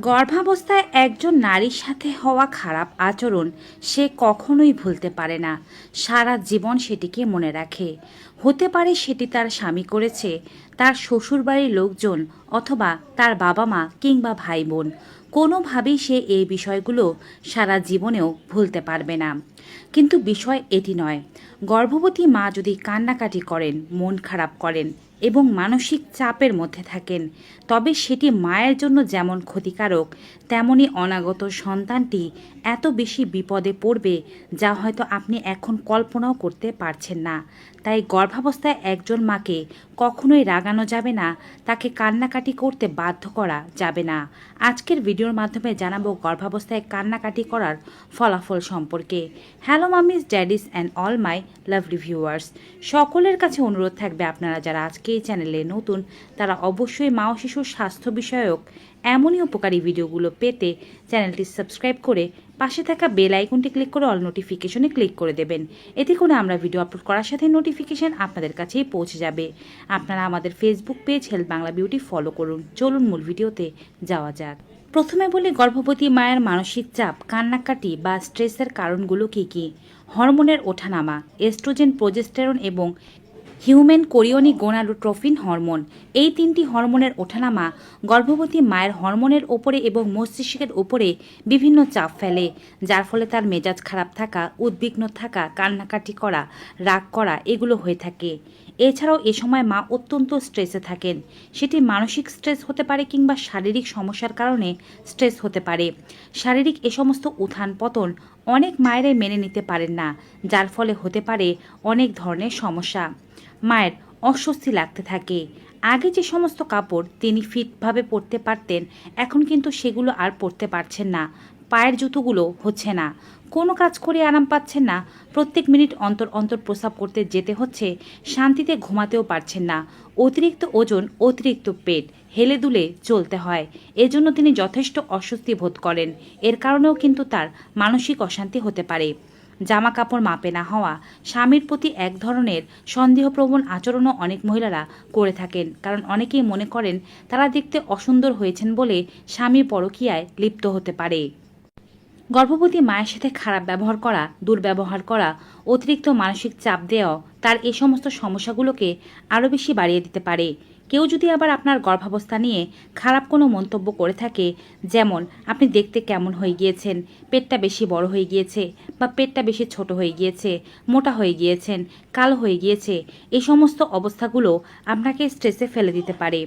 গর্ভাবস্থায় একজন নারীর সাথে হওয়া খারাপ আচরণ সে কখনোই ভুলতে পারে না। সারা জীবন সেটিকে মনে রাখে। হতে পারে সেটি তার স্বামী করেছে, তার শ্বশুরবাড়ির লোকজন অথবা তার বাবা মা কিংবা ভাই বোন কোনোভাবেই সে এই বিষয়গুলো সারা জীবনেও ভুলতে পারবে না। কিন্তু বিষয় এটি নয়। গর্ভবতী মা যদি কান্নাকাটি করেন, মন খারাপ করেন এবং মানসিক চাপের মধ্যে থাকেন। তবে সেটি মায়ের জন্য যেমন ক্ষতিকারক, তেমনি অনাগত সন্তানটি এত বেশি বিপদে পড়বে যা হয়তো আপনি এখন কল্পনাও করতে পারছেন না। তাই গর্ভাবস্থায় একজন মাকে কখনোই রাগানো যাবে না, তাকে কান্নাকাটি করতে বাধ্য করা যাবে না। আজকের ভিডিওর মাধ্যমে জানাব গর্ভাবস্থায় কান্নাকাটি করার ফলাফল সম্পর্কে। Hello mummies, daddies, and all my lovely viewers. সকলের কাছে অনুরোধ থাকবে আপনারা যারা আজকে এই চ্যানেলে নতুন, তারা অবশ্যই মা ও শিশুর স্বাস্থ্য বিষয়ক এমনই উপকারী ভিডিওগুলো পেতে চ্যানেলটি সাবস্ক্রাইব করে পাশে থাকা বেল আইকনটি ক্লিক করে অল নোটিফিকেশনে ক্লিক করে দেবেন। এতে করে আমরা ভিডিও আপলোড করার সাথে নোটিফিকেশন আপনাদের কাছেই পৌঁছে যাবে। আপনারা আমাদের Facebook page health Bangla beauty follow করুন। চলুন মূল ভিডিওতে যাওয়া যাক। প্রথমে বলি, গর্ভবতী মায়ের মানসিক চাপ, কান্নাকাটি বা স্ট্রেসের কারণগুলো কী কী? হরমোনের ওঠানামা এস্ট্রোজেন প্রোজেস্টেরন এবং হিউম্যান কোরিওনি গোনাডোট্রোফিন হরমোন। এই তিনটি হরমোনের ওঠানামা গর্ভবতী মায়ের হরমোনের ওপরে এবং মস্তিষ্কের ওপরে বিভিন্ন চাপ ফেলে, যার ফলে তার মেজাজ খারাপ থাকা, উদ্বিগ্ন থাকা, কান্নাকাটি করা, রাগ করা এগুলো হয়ে থাকে। এছাড়াও এ সময় মা অত্যন্ত স্ট্রেসে থাকেন। সেটি মানসিক স্ট্রেস হতে পারে কিংবা শারীরিক সমস্যার কারণে স্ট্রেস হতে পারে। শারীরিক এ সমস্ত উত্থান পতন অনেক মায়েরাই মেনে নিতে পারেন না, যার ফলে হতে পারে অনেক ধরনের সমস্যা। মায়ের অস্বস্তি লাগতে থাকে। আগে যে সমস্ত কাপড় তিনি ফিটভাবে পরতে পারতেন, এখন কিন্তু সেগুলো আর পরতে পারছেন না। পায়ের জুতোগুলো হচ্ছে না। কোনো কাজ করে আরাম পাচ্ছেন না। প্রত্যেক মিনিট অন্তর অন্তর প্রস্রাব করতে যেতে হচ্ছে, শান্তিতে ঘুমাতেও পারছেন না। অতিরিক্ত ওজন, অতিরিক্ত পেট, হেলে দুলে চলতে হয়। এজন্য তিনি যথেষ্ট অস্বস্তি বোধ করেন। এর কারণেও কিন্তু তার মানসিক অশান্তি হতে পারে। জামা কাপড় মাপে না হওয়া, স্বামীর প্রতি এক ধরনের সন্দেহপ্রবণ আচরণও অনেক মহিলারা করে থাকেন। কারণ অনেকেই মনে করেন, তারা দেখতে অসুন্দর হয়েছেন বলে স্বামী পরকীয়ায় লিপ্ত হতে পারে। গর্ভবতী মায়ের সাথে খারাপ ব্যবহার করা, দুর্ব্যবহার করা, অতিরিক্ত মানসিক চাপ দেওয়া, তার এই সমস্ত সমস্যাগুলোকে আরও বেশি বাড়িয়ে দিতে পারে। কেউ যদি আবার আপনার গর্ভাবস্থা নিয়ে খারাপ কোনো মন্তব্য করে থাকে, যেমন, আপনি দেখতে কেমন হয়ে গিয়েছেন? পেটটা বেশি বড় হয়ে গিয়েছে বা পেটটা বেশি ছোট হয়ে গিয়েছে, মোটা হয়ে গিয়েছেন, কালো হয়ে গিয়েছে? এই সমস্ত অবস্থাগুলো আপনাকে স্ট্রেসে ফেলে দিতে পারে।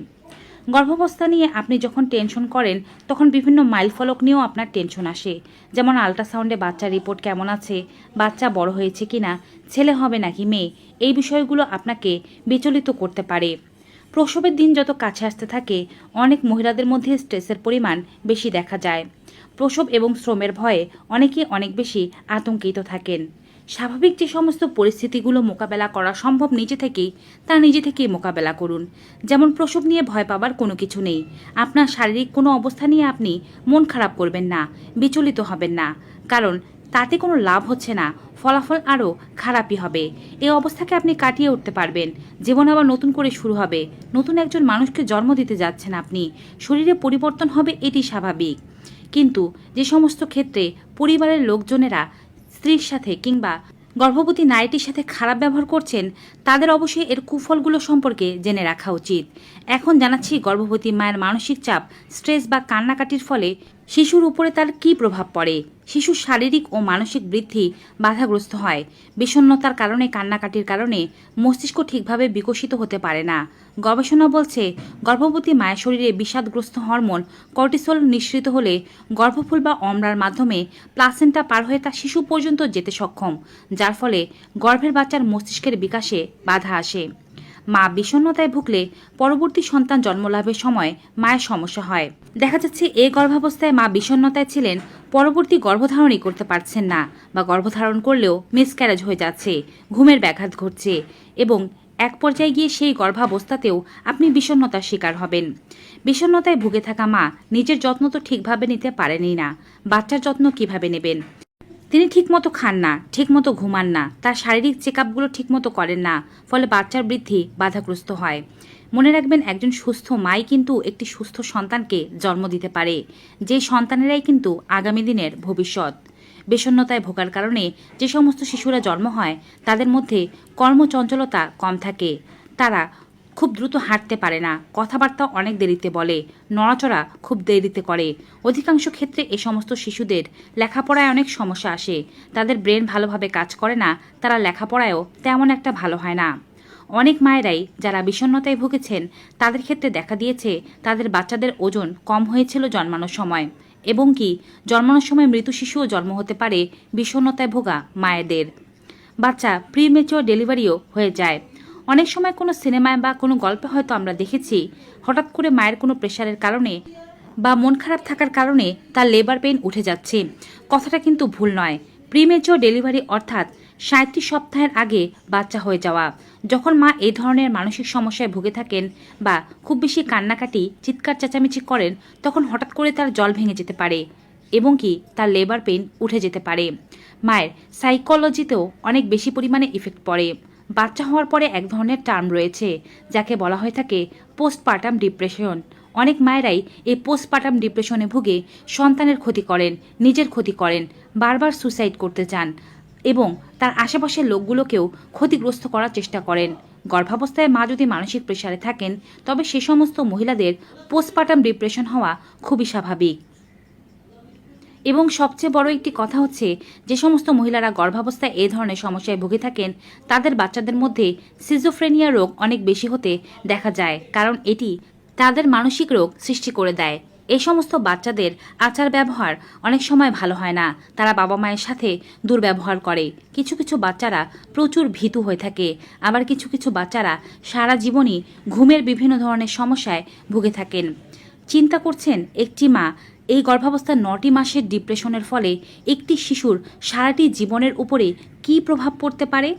গর্ভাবস্থা নিয়ে আপনি যখন টেনশন করেন, তখন বিভিন্ন মাইল ফলক নিয়েও আপনার টেনশন আসে। যেমন আল্ট্রাসাউন্ডে বাচ্চার রিপোর্ট কেমন আছে, বাচ্চা বড় হয়েছে কিনা, ছেলে হবে নাকি মেয়ে, এই বিষয়গুলো আপনাকে বিচলিত করতে পারে। প্রসবের দিন যত কাছে আসতে থাকে, অনেক মহিলাদের মধ্যে স্ট্রেসের পরিমাণ বেশি দেখা যায়। প্রসব এবং শ্রমের ভয়ে অনেকে অনেক বেশি আতঙ্কিত থাকেন। স্বাভাবিক যে সমস্ত পরিস্থিতিগুলো মোকাবেলা করা সম্ভব নিজে থেকেই, তা নিজে থেকেই মোকাবেলা করুন। যেমন প্রসব নিয়ে ভয় পাবার কোনো কিছু নেই। আপনার শারীরিক কোনো অবস্থা নিয়ে আপনি মন খারাপ করবেন না, বিচলিত হবেন না। কারণ তাতে কোনো লাভ হচ্ছে না ফলাফল আরও খারাপই হবে। এই অবস্থাকে আপনি কাটিয়ে উঠতে পারবেন। জীবন আবার নতুন করে শুরু হবে। নতুন একজন মানুষকে জন্ম দিতে যাচ্ছেন আপনি। শরীরে পরিবর্তন হবে এটি স্বাভাবিক। কিন্তু যে সমস্ত ক্ষেত্রে পরিবারের লোকজনেরা স্ত্রীর সাথে কিংবা গর্ভবতী নারীটির সাথে খারাপ ব্যবহার করছেন, তাদের অবশ্যই এর কুফলগুলো সম্পর্কে জেনে রাখা উচিত। এখন জানাচ্ছি গর্ভবতী মায়ের মানসিক চাপ, স্ট্রেস বা কান্নাকাটির ফলে শিশুর উপরে তার কী প্রভাব পড়ে? শিশুর শারীরিক ও মানসিক বৃদ্ধি বাধাগ্রস্ত হয়। বিষণ্ণতার কারণে, কান্নাকাটির কারণে মস্তিষ্ক ঠিকভাবে বিকশিত হতে পারে না। গবেষণা বলছে, গর্ভবতী মায়ের শরীরে বিষাদগ্রস্ত হরমোন কর্টিসল নিঃসৃত হলে গর্ভফুল বা অমরার মাধ্যমে প্লাসেন্টা পার হয়ে তা শিশু পর্যন্ত যেতে সক্ষম, যার ফলে গর্ভের বাচ্চার মস্তিষ্কের বিকাশে বাধা আসে। মা বিষণ্ণতায় ভুগলে পরবর্তী সন্তান জন্মলাভের সময় মায়ের সমস্যা হয়। দেখা যাচ্ছে এই গর্ভাবস্থায় মা বিষণ্ণতায় ছিলেন, পরবর্তী গর্ভধারণই করতে পারছেন না বা গর্ভধারণ করলেও মিসক্যারেজ হয়ে যাচ্ছে, ঘুমের ব্যাঘাত ঘটছে এবং এক পর্যায়ে গিয়ে সেই গর্ভাবস্থাতেও আপনি বিষণ্ণতার শিকার হবেন। বিষণ্ণতায় ভুগে থাকা মা নিজের যত্ন তো ঠিকভাবে নিতে পারেনই না। বাচ্চার যত্ন কীভাবে নেবেন? তিনি ঠিকমতো খান না, ঠিকমতো ঘুমান না, তার শারীরিক চেক আপগুলো ঠিকমতো করেন না, ফলে বাচ্চার বৃদ্ধি বাধাগ্রস্ত হয়। মনে রাখবেন, একজন সুস্থ মাই কিন্তু একটি সুস্থ সন্তানকে জন্ম দিতে পারে, যে সন্তানেরাই কিন্তু আগামী দিনের ভবিষ্যৎ। বিষণ্ণতায় ভোগার কারণে যে সমস্ত শিশুরা জন্ম হয়, তাদের মধ্যে কর্মচঞ্চলতা কম থাকে। তারা খুব দ্রুত হাঁটতে পারে না। কথাবার্তা অনেক দেরিতে বলে, নড়াচড়া খুব দেরিতে করে। অধিকাংশ ক্ষেত্রে এ সমস্ত শিশুদের লেখাপড়ায় অনেক সমস্যা আসে। তাদের ব্রেন ভালোভাবে কাজ করে না, তারা লেখাপড়ায়ও তেমন একটা ভালো হয় না। অনেক মায়েরাই যারা বিষণ্নতায় ভুগেছেন, তাদের ক্ষেত্রে দেখা দিয়েছে তাদের বাচ্চাদের ওজন কম হয়েছিল জন্মানোর সময়। এবং কি, জন্মানোর সময় মৃত শিশুও জন্ম হতে পারে বিষণ্ণতায় ভোগা মায়েদের। বাচ্চা প্রিমেচিওর ডেলিভারিও হয়ে যায়। অনেক সময় কোনো সিনেমায় বা কোনো গল্পে হয়তো আমরা দেখেছি, হঠাৎ করে মায়ের কোনো প্রেশারের কারণে বা মন খারাপ থাকার কারণে তার লেবার পেইন উঠে যাচ্ছে। কথাটা কিন্তু ভুল নয়। প্রিমেচিওর ডেলিভারি অর্থাৎ সাঁত্রিশ সপ্তাহের আগে বাচ্চা হয়ে যাওয়া। যখন মা এই ধরনের মানসিক সমস্যায় ভুগে থাকেন বা খুব বেশি কান্নাকাটি, চিৎকার, চেঁচামেচি করেন, তখন হঠাৎ করে তার জল ভেঙে যেতে পারে এবং কি তার লেবার পেইন উঠে যেতে পারে। মায়ের সাইকোলজিতেও অনেক বেশি পরিমাণে ইফেক্ট পড়ে। বাচ্চা হওয়ার পরে এক ধরনের টার্ম রয়েছে, যাকে বলা হয়ে থাকে পোস্টপার্টাম ডিপ্রেশন অনেক মায়েরাই এই পোস্টপার্টাম ডিপ্রেশনে ভুগে সন্তানের ক্ষতি করেন, নিজের ক্ষতি করেন, বারবার সুসাইড করতে চান এবং তার আশেপাশের লোকগুলোকেও ক্ষতিগ্রস্ত করার চেষ্টা করেন। গর্ভাবস্থায় মা যদি মানসিক প্রেশারে থাকেন, তবে সে সমস্ত মহিলাদের পোস্টপার্টাম ডিপ্রেশন হওয়া খুবই স্বাভাবিক। এবং সবচেয়ে বড় একটি কথা হচ্ছে, যে সমস্ত মহিলারা গর্ভাবস্থায় এই ধরনের সমস্যায় ভুগে থাকেন, তাদের বাচ্চাদের মধ্যে সিজোফ্রেনিয়া রোগ অনেক বেশি হতে দেখা যায়, কারণ এটি তাদের মানসিক রোগ সৃষ্টি করে দেয়। এই সমস্ত বাচ্চাদের আচার ব্যবহার অনেক সময় ভালো হয় না, তারা বাবা মায়ের সাথে দুর্ব্যবহার করে। কিছু কিছু বাচ্চারা প্রচুর ভীতু হয়ে থাকে, আবার কিছু কিছু বাচ্চারা সারা জীবনই ঘুমের বিভিন্ন ধরনের সমস্যায় ভুগে থাকেন। চিন্তা করছেন, একটি মা এই গর্ভাবস্থার নটি মাসের ডিপ্রেশনের ফলে একটি শিশুর সারাটি জীবনের উপরে কী প্রভাব পড়তে পারে?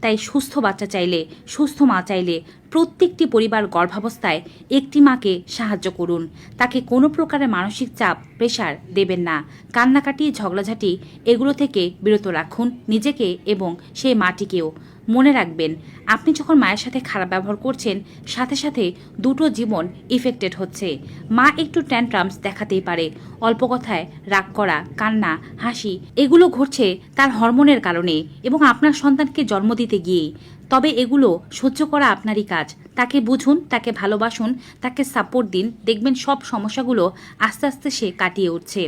তাই সুস্থ বাচ্চা চাইলে, সুস্থ মা চাইলে প্রত্যেকটি পরিবার গর্ভাবস্থায় একটি মাকে সাহায্য করুন। তাকে কোনো প্রকারের মানসিক চাপ, প্রেশার দেবেন না। কান্নাকাটি, ঝগড়াঝাটি, এগুলো থেকে বিরত রাখুন নিজেকে এবং সেই মাটিকেও। মনে রাখবেন, আপনি যখন মায়ের সাথে খারাপ ব্যবহার করছেন, সাথে সাথে দুটো জীবন ইফেক্টেড হচ্ছে। মা একটু ট্যান্ট্রামস দেখাতেই পারে, অল্প কথায় রাগ করা, কান্না, হাসি, এগুলো ঘটছে তার হরমোনের কারণে এবং আপনার সন্তানকে জন্ম দিতে গিয়েই তবে এগুলো সহ্য করা আপনারই কাজ। তাকে বুঝুন, তাকে ভালোবাসুন, তাকে সাপোর্ট দিন, দেখবেন সব সমস্যাগুলো আস্তে আস্তে সে কাটিয়ে উঠছে।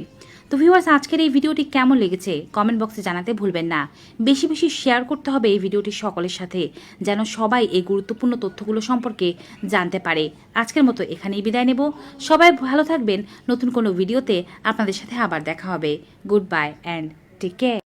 তো ভিউয়ার্স আজকের এই ভিডিওটি কেমন লেগেছে কমেন্ট বক্সে জানাতে ভুলবেন না। বেশি বেশি শেয়ার করতে হবে এই ভিডিওটি সকলের সাথে, যেন সবাই এই গুরুত্বপূর্ণ তথ্যগুলো সম্পর্কে জানতে পারে। আজকের মতো এখানেই বিদায় নেব। সবাই ভালো থাকবেন। নতুন কোনো ভিডিওতে আপনাদের সাথে আবার দেখা হবে। Good bye and take care